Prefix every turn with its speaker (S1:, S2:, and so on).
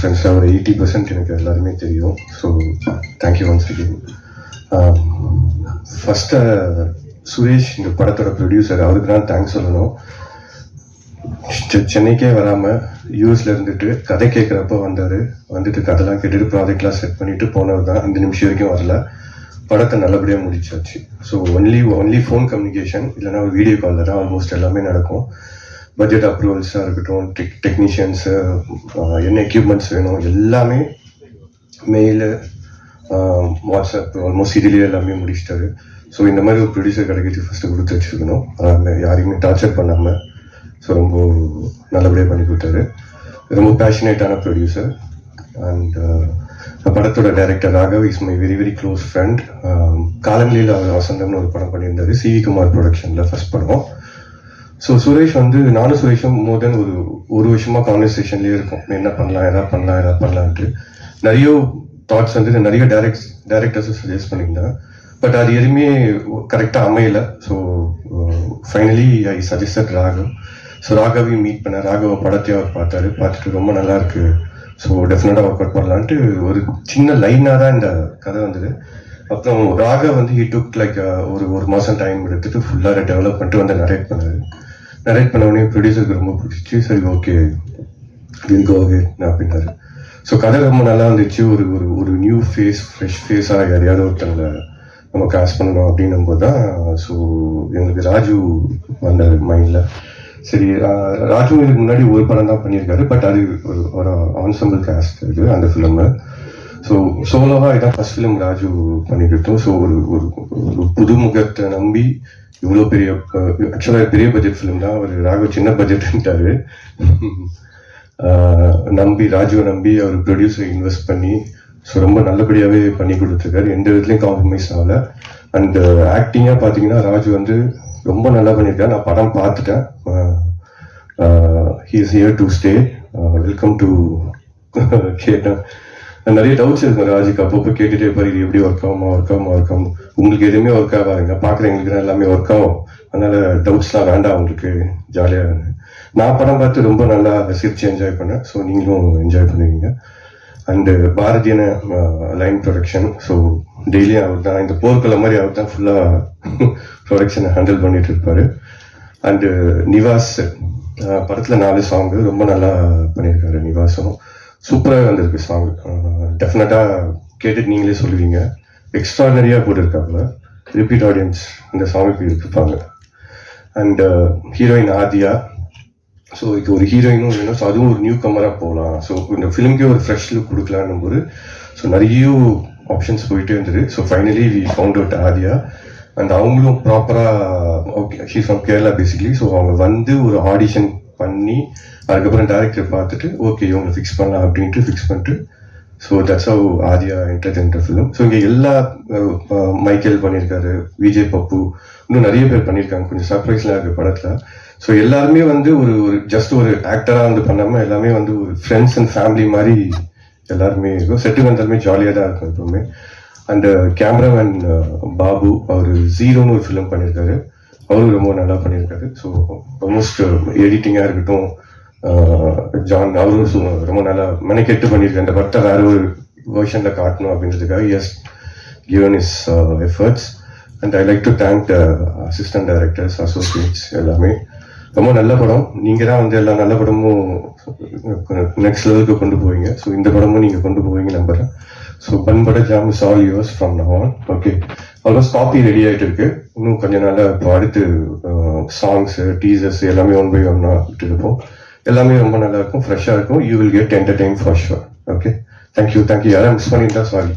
S1: ஃப்ரெண்ட்ஸாக ஒரு eighty percent எனக்கு எல்லாருமே தெரியும். So thank you once again first Suresh இந்த படத்தோட ப்ரொடியூசர் அவருக்கு தான் தேங்க்ஸ் சொல்லணும். செ- சென்னைக்கே வராமல் யூஎஸ்ல இருந்துட்டு கதை கேட்குறப்ப வந்தார். வந்துட்டு கதைலாம் கேட்டுட்டு ப்ராஜெக்ட்லாம் செட் பண்ணிட்டு போனவர் தான். இந்த நிமிஷம் வரைக்கும் வரல. படத்தை நல்லபடியாக முடிச்சாச்சு. So only only phone communication இல்லைன்னா வீடியோ காலில் தான் ஆல்மோஸ்ட் எல்லாமே நடக்கும். பட்ஜெட் அப்ரூவல்ஸாக இருக்கட்டும் டெக் டெக்னீஷியன்ஸு என்ன எக்யூப்மெண்ட்ஸ் வேணும் எல்லாமே மெயிலு வாட்ஸ்அப் ஆல்மோஸ்ட் இதுலேயே எல்லாமே முடிச்சிட்டாரு. ஸோ இந்த மாதிரி ஒரு ப்ரொடியூசர் கிடைக்கிறது ஃபஸ்ட்டு கொடுத்து வச்சுருக்கணும். யாரையுமே டார்ச்சர் பண்ணாமல் ஸோ ரொம்ப நல்லபடியாக பண்ணி கொடுத்தாரு. ரொம்ப பேஷனேட்டான ப்ரொடியூசர் அண்ட் படத்தோட director Raghav is my very very close friend காலங்களில் அவர் வசந்தம்னு ஒரு படம் பண்ணியிருந்தாரு. சிவி குமார் ப்ரொடக்ஷனில் ஃபர்ஸ்ட் படம். ஸோ சுரேஷ் வந்து நானும் சுரேஷும் மோர் தென் ஒரு ஒரு வருஷமா கான்வர்சேஷன்லேயே இருக்கும். என்ன பண்ணலாம் எதாவது பண்ணலாம் எதாவது பண்ணலான்ட்டு. நிறைய தாட்ஸ் வந்து நிறைய டைரக்ட் டைரக்டர்ஸும் சஜஸ்ட் பண்ணியிருந்தேன் பட் அது எதுவுமே கரெக்டாக அமையலை. So finally I suggested Raghav so ராகவையும் meet பண்ண ராகவ படத்தையும் அவர் பார்த்தாரு. பார்த்துட்டு ரொம்ப நல்லா இருக்கு. ஸோ டெஃபினட்டாக ஒர்க் அவுட் பண்ணலான்ட்டு ஒரு சின்ன லைனாக தான் இந்த கதை வந்தது. அப்புறம் ராக வந்து ஹி டுக் லைக் ஒரு ஒரு மாதம் டைம் எடுத்துட்டு ஃபுல்லாக டெவலப் பண்ணிட்டு வந்து நரேட் பண்ணாரு. டைரக்ட் பண்ண உடனே ப்ரொடியூசருக்கு ரொம்ப பிடிச்சிச்சு. சரி ஓகே வில் கோ அப்படின்னாரு ஸோ கதை ரொம்ப நல்லா இருந்துச்சு. ஒரு ஒரு ஒரு நியூ ஃபேஸ் ஃப்ரெஷ் ஃபேஸாக யாரையாவது ஒருத்தங்களை நம்ம காஸ்ட் பண்ணணும் அப்படின்னும் போது தான் ஸோ எங்களுக்கு ராஜு வந்தார் மைண்டில் சரி ராஜு இதுக்கு முன்னாடி ஒரு படம் தான் பண்ணியிருக்காரு. பட் அது ஒரு ஒரு ஆன்சம்பிள் காஸ்ட் இது அந்த ஃபிலிமு ஸோ சோலோவாக இதான் ஃபர்ஸ்ட் ஃபிலிம் ராஜு பண்ணிக்கிட்டோம். ஸோ ஒரு ஒரு ஒரு புதுமுகத்தை நம்பி இவ்வளோ பெரிய ஆக்சுவலாக பெரிய பட்ஜெட் ஃபிலிம் தான் அவர் ராகு சின்ன பட்ஜெட்ன்ட்டாரு நம்பி ராஜுவை நம்பி அவர் ப்ரொடியூசரை இன்வெஸ்ட் பண்ணி ஸோ ரொம்ப நல்லபடியாகவே பண்ணி கொடுத்துருக்காரு. எந்த விதத்துலையும் காம்ப்ரமைஸ் ஆகல. அண்ட் ஆக்டிங்காக பார்த்தீங்கன்னா ராஜு வந்து ரொம்ப நல்லா பண்ணியிருக்காரு நான் படம் பார்த்துட்டேன். He is here to stay welcome to கேட்டேன் நிறைய டவுட்ஸ் இருக்கும் ராஜிக்கு. அப்பப்போ கேட்டுட்டே இருப்பாரு இது எப்படி ஒர்க் ஆகுமா ஒர்க் ஆகுமா ஒர்க் ஆகும். உங்களுக்கு எதுவுமே ஒர்க் ஆகாதுங்க. பார்க்குறவங்களுக்கு எல்லாமே ஒர்க் ஆகும். அதனால டவுட்ஸ்லாம் வேண்டாம் உங்களுக்கு ஜாலியாக நான் படம் பார்த்து ரொம்ப நல்லா ரசிச்சு என்ஜாய் பண்ணேன். ஸோ நீங்களும் என்ஜாய் பண்ணுவீங்க. அண்டு பாரதியன லைன் ப்ரொடக்ஷன் ஸோ டெய்லியும் அவர் தான் இந்த போர்க்கள மாதிரி அவர் தான் ஃபுல்லாக ப்ரொடக்ஷனை ஹேண்டில் பண்ணிட்டு இருப்பாரு. அண்டு நிவாஸ் படத்தில் நாலு சாங்கு ரொம்ப நல்லா பண்ணியிருக்காரு நிவாஸும். சூப்பராக வந்திருக்கு சாங். டெஃபினட்டாக கேட்டுட்டு நீங்களே சொல்லுவீங்க. எக்ஸ்ட்ரானரியாக போட்டிருக்காங்க ரிப்பீட் ஆடியன்ஸ் இந்த சாங்குக்கு இருப்பாங்க. And heroine uh, Aadhya. So இது ஒரு ஹீரோயினும் வேணும். ஸோ அதுவும் ஒரு நியூ கமராக போகலாம் ஸோ இந்த ஃபிலிம்க்கே ஒரு ஃப்ரெஷ் லுக் கொடுக்கலான்னும் போது ஸோ நிறைய ஆப்ஷன்ஸ் போயிட்டே இருந்தது. So finally we found out Aadhya. And அவங்களும் ப்ராப்பராக okay she from Kerala basically so அவங்க வந்து ஒரு ஆடிஷன் பண்ணி அதுக்கப்புறம் டேரக்டர் பார்த்துட்டு ஓகே இவங்களை ஃபிக்ஸ் பண்ணலாம் அப்படின்ட்டு ஃபிக்ஸ் பண்ணிட்டு ஸோ தட்ஸ் ஹவு ஆதியா என்டர்டெயின்டர் ஃபிலிம் ஸோ இங்கே எல்லா மைக்கேல் பண்ணியிருக்காரு விஜய் பப்பு இன்னும் நிறைய பேர் பண்ணியிருக்காங்க. கொஞ்சம் சர்ப்ரைஸ்லாம் இருக்குது படத்தில். ஸோ எல்லாருமே வந்து ஒரு ஒரு ஜஸ்ட் ஒரு ஆக்டராக வந்து பண்ணாமல் எல்லாமே வந்து ஒரு ஃப்ரெண்ட்ஸ் அண்ட் ஃபேமிலி மாதிரி எல்லாருமே இருக்கும். செட்டுக்கு வந்தாலுமே ஜாலியாக தான் இருக்கும் எப்பவுமே. அண்ட் கேமராமேன் பாபு அவர் ஜீரோன்னு ஒரு ஃபிலிம் பண்ணியிருக்காரு. அவரும் ரொம்ப நல்லா பண்ணியிருக்காரு. ஸோ ஆல்மோஸ்ட் எடிட்டிங்காக இருக்கட்டும் uh, ஜான் அவரும் ரொம்ப நல்லா மெனக்கெட்டு பண்ணியிருக்காரு. அந்த படத்தை வேற ஒரு வேர்ஷனில் காட்டணும் அப்படின்றதுக்காக has given his efforts and I like to thank the assistant directors associates எல்லாமே. ரொம்ப நல்ல படம். நீங்கள் தான் வந்து எல்லா நல்ல படமும் uh, நெக்ஸ்ட் லெவலுக்கு கொண்டு போவீங்க. ஸோ இந்த படமும் நீங்கள் கொண்டு போவீங்க நம்புகிறேன் so பண்பட jam is all yours from now on okay almost copy ready ஆயிட்டு இருக்கு. இன்னும் கொஞ்ச நாள் இப்போ அடுத்து uh, சாங்ஸ் டீசர்ஸ் எல்லாமே ஒன் பை ஒன்னா விட்டு இருப்போம் எல்லாமே ரொம்ப நல்லா இருக்கும் ஃப்ரெஷ்ஷாக இருக்கும். You will get entertain for sure okay thank you thank you யாரும் மிஸ் பண்ணிட்டா சாரி